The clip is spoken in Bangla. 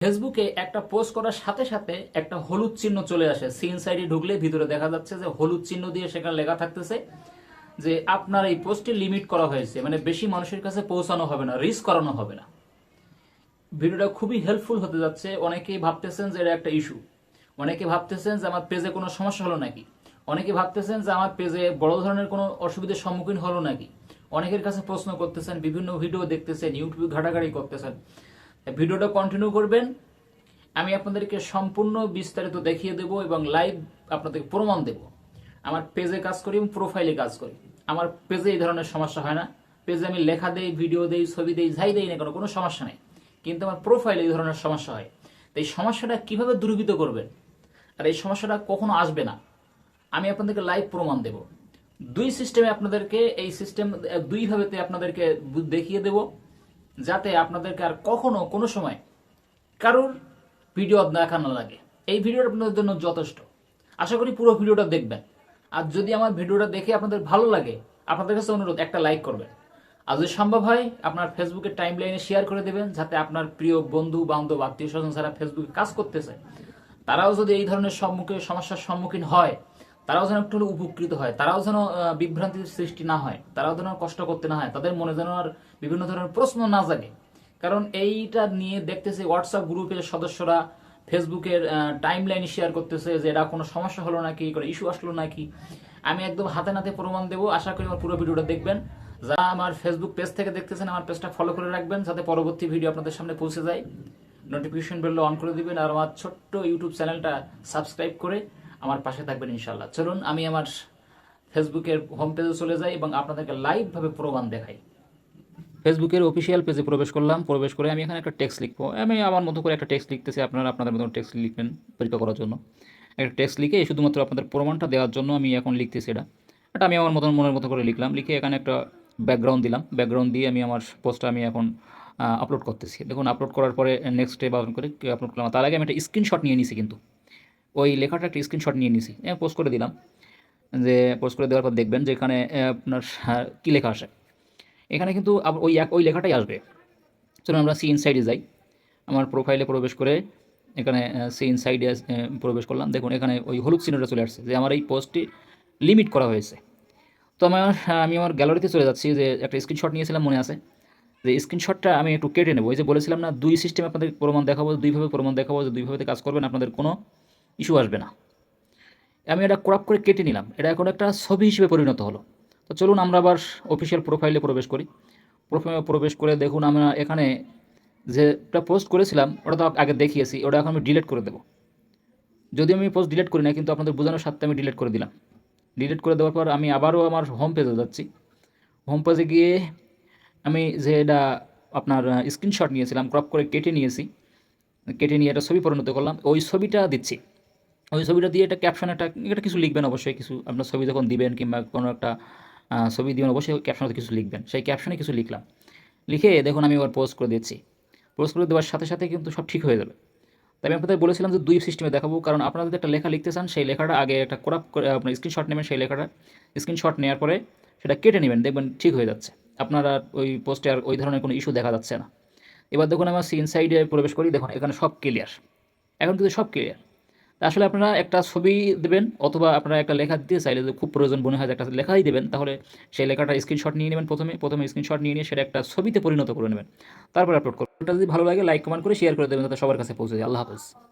ফেসবুকে একটা পোস্ট করার সাথে সাথে একটা হলুদ চিহ্ন চলে আসে। সিন সাইডে ঢুকলে ভিতরে দেখা যাচ্ছে যে হলুদ চিহ্ন দিয়ে সেখানে লেখা থাকতেছে যে আপনার এই পোস্টে লিমিট করা হয়েছে মানে বেশি মানুষের কাছে পৌঁছানো হবে না রিস্ক করানো হবে না। ভিডিওটা খুবই হেল্পফুল হতে যাচ্ছে। অনেকেই ভাবতেছেন যে এটা একটা ইস্যু অনেকে ভাবতেছেন যে আমার পেজে কোনো সমস্যা হলো নাকি? অনেকে ভাবতেছেন যে আমার পেজে বড় ধরনের কোনো অসুবিধার সম্মুখীন হলো নাকি? অনেকের কাছে প্রশ্ন করতেছেন, বিভিন্ন ভিডিও দেখতেছেন ইউটিউবে ঘাটাঘাটি করতেছেন। ভিডিওটা কন্টিনিউ করবেন। আমি আপনাদেরকে সম্পূর্ণ বিস্তারিত দেখিয়ে দেব এবং লাইভ আপনাদেরকে প্রমাণ দেব। আমার পেজে কাজ করি এবং প্রোফাইলে কাজ করি। আমার পেজে এই ধরনের সমস্যা হয় না। পেজে আমি লেখা দেই ভিডিও দেই, ছবি দেই, যাই দেই না কোনো কোনো সমস্যা নেই। কিন্তু আমার প্রোফাইলে এই ধরনের সমস্যা হয়। তো এই সমস্যাটা কীভাবে দূরীভূত করবেন? আর এই সমস্যাটা কখনো আসবে না। আমি আপনাদেরকে লাইভ প্রমাণ দেব। দুই সিস্টেমে আপনাদেরকে, এই সিস্টেম দুইভাবেতে আপনাদেরকে দেখিয়ে দেব। যাতে আপনাদেরকে আর কখনো কোনো সময় কারোর ভিডিও দেখা না লাগে। এই ভিডিওটা আপনাদের জন্য যথেষ্ট। আশা করি পুরো ভিডিওটা দেখবেন। আর যদি আমার ভিডিওটা দেখে আপনাদের ভালো লাগে, আপনাদের কাছে অনুরোধ, একটা লাইক করবেন। আর যদি সম্ভব হয়, আপনার ফেসবুকের টাইম লাইনে শেয়ার করে দেবেন, যাতে আপনার প্রিয় বন্ধু, বান্ধব আত্মীয় স্বজন যারা ফেসবুকে কাজ করতেছে, তারাও যদি এই ধরনের সম্মুখীন সমস্যার সম্মুখীন হয় তারাও যেন একটু উপকৃত হয়, তারাও যেন বিভ্রান্তির সৃষ্টি না হয়, তারাও যেন কষ্ট করতে না হয়, তাদের মনে যেন আর বিভিন্ন ধরনের প্রশ্ন না জাগে। কারণ এইটা নিয়ে দেখতেছে হোয়াটসঅ্যাপ গ্রুপের সদস্যরা ফেসবুকের টাইম লাইন শেয়ার করতেছে যে এটা কোনো সমস্যা হলো নাকি, কোনো ইস্যু আসলো নাকি, আমি একদম হাতে নাতে প্রমাণ দেবো, আশা করি আমার পুরো ভিডিওটা দেখবেন। যারা আমার ফেসবুক পেজ থেকে দেখতেছেন, আমার পেজটা ফলো করে রাখবেন, যাতে পরবর্তী ভিডিও আপনাদের সামনে পৌঁছে যায়। নোটিফিকেশন বেলটা অন করে দিবেন, আর আমার ছোট্ট ইউটিউব চ্যানেলটা সাবস্ক্রাইব করে আমার পাশে থাকবেন ইনশাল্লাহ চলুন, আমি আমার ফেসবুকের হোম পেজে চলে যাই এবং আপনাদেরকে লাইভভাবে প্রমাণ দেখাই। ফেসবুকের অফিসিয়াল পেজে প্রবেশ করলাম। প্রবেশ করে আমি এখানে একটা টেক্সট লিখব। আমি আমার মতো করে একটা টেক্সট লিখতেছি, আপনারা আপনাদের মতো টেক্সট লিখবেন পরীক্ষা করার জন্য। একটা টেক্সট লিখে শুধুমাত্র আপনাদের প্রমাণটা দেওয়ার জন্য আমি এখন লিখতেছি এটা। এটা আমি আমার মতন মনের মতো করে লিখলাম। লিখে এখানে একটা ব্যাকগ্রাউন্ড দিলাম। ব্যাকগ্রাউন্ড দিয়ে আমি আমার পোস্টটা আমি এখন আপলোড করতেছি। দেখুন আপলোড করার পরে নেক্সট ডে বারণ করে আপলোড করলাম। তার আগে আমি একটা স্ক্রিনশট নিয়ে নিছি কিন্তু। ওই লেখাটা একটা স্ক্রিনশট নিয়ে নিছি। পোস্ট করে দিলাম। যে পোস্ট করে দেওয়ার পর দেখবেন যে এখানে আপনার কী লেখা আসে। এখানে কিন্তু ওই এক, ওই লেখাটাই আসবে। চলুন আমরা সি ইনসাইডে যাই। আমার প্রোফাইলে প্রবেশ করে এখানে সি ইনসাইডে প্রবেশ করলাম। দেখুন, এখানে ওই হলুদ চিহ্নটা চলে আসছে যে আমার এই পোস্টটি লিমিট করা হয়েছে। তো আমার আমি আমার গ্যালারিতে চলে যাচ্ছি যে একটা স্ক্রিনশট নিয়েছিলাম, মনে আছে? যে স্ক্রিনশটটা আমি একটু কেটে নেব। ওই যে বলেছিলাম না, দুই সিস্টেমে আপনাদের প্রমাণ দেখাবো, দুইভাবে প্রমাণ দেখাবো, যে দুইভাবে কাজ করবেন, আপনাদের কোনো ইস্যু আসবে না। আমি এটা ক্রপ করে কেটে নিলাম। এটা এখন একটা ছবি হিসেবে পরিণত হলো। তো চলুন আমরা আবার অফিসিয়াল প্রোফাইলে প্রবেশ করি। প্রোফাইলে প্রবেশ করে দেখুন আমরা এখানে যেটা পোস্ট করেছিলাম, ওটা তো আগে দেখিয়েছি, ওটা এখন আমি ডিলিট করে দেবো। যদি আমি পোস্ট ডিলিট করি না কিন্তু আপনাদের বোঝানোর সাথে আমি ডিলিট করে দিলাম। ডিলিট করে দেওয়ার পর আমি আবারও আমার হোম পেজে যাচ্ছি। হোম পেজে গিয়ে আমি যে এটা আপনার স্ক্রিনশট নিয়েছিলাম ক্রপ করে কেটে নিয়েছি। কেটে নিয়ে একটা ছবি পরিণত করলাম। ওই ছবিটা দিচ্ছি। ওই ছবিটা দিয়ে একটা ক্যাপশন একটা, এটা কিছু লিখবেন অবশ্যই, কিছু আপনার ছবি যখন দিবেন কিংবা কোনো একটা ছবি দিবেন, অবশ্যই ক্যাপশনে কিছু লিখবেন। সেই ক্যাপশনে কিছু লিখলাম। লিখে দেখুন, আমি এবার পোস্ট করে দিচ্ছি। পোস্ট করে দেওয়ার সাথে সাথে কিন্তু সব ঠিক হয়ে যাবে। তাই আমি আপনাদের বলেছিলাম যে দুই সিস্টেমে দেখাবো, কারণ আপনারা যদি একটা লেখা লিখতে চান, সেই লেখাটা আগে একটা করাপ করে, আপনার স্ক্রিনশট নেবেন, সেই লেখাটা স্ক্রিনশট নেওয়ার পরে সেটা কেটে নেবেন, দেখবেন ঠিক হয়ে যাচ্ছে। আপনারা ওই পোস্টে আর ওই ধরনের কোনো ইস্যু দেখা যাচ্ছে না। এবার দেখুন আমার সিন সাইডে প্রবেশ করি, দেখুন, এখানে সব ক্লিয়ার এখন কিন্তু সব ক্লিয়ার আসলে আপনারা একটা ছবি দেবেন অথবা আপনারা একটা লেখা দিতে চাইলে যে খুব প্রয়োজন মনে হয় একটা লেখাই দেবেন, তাহলে সেই লেখাটা স্ক্রিনশট নিয়ে নেবেন প্রথমে। প্রথমে স্ক্রিনশট নিয়ে নিয়ে সেটা একটা ছবিতে পরিণত করে নেবেন। তারপর আপলোড করবেন যদি ভালো লাগে লাইক কমেন্ট করে শেয়ার করে দেবেন, যাতে সবার কাছে পৌঁছে যায়। আল্লাহ হাফেজ।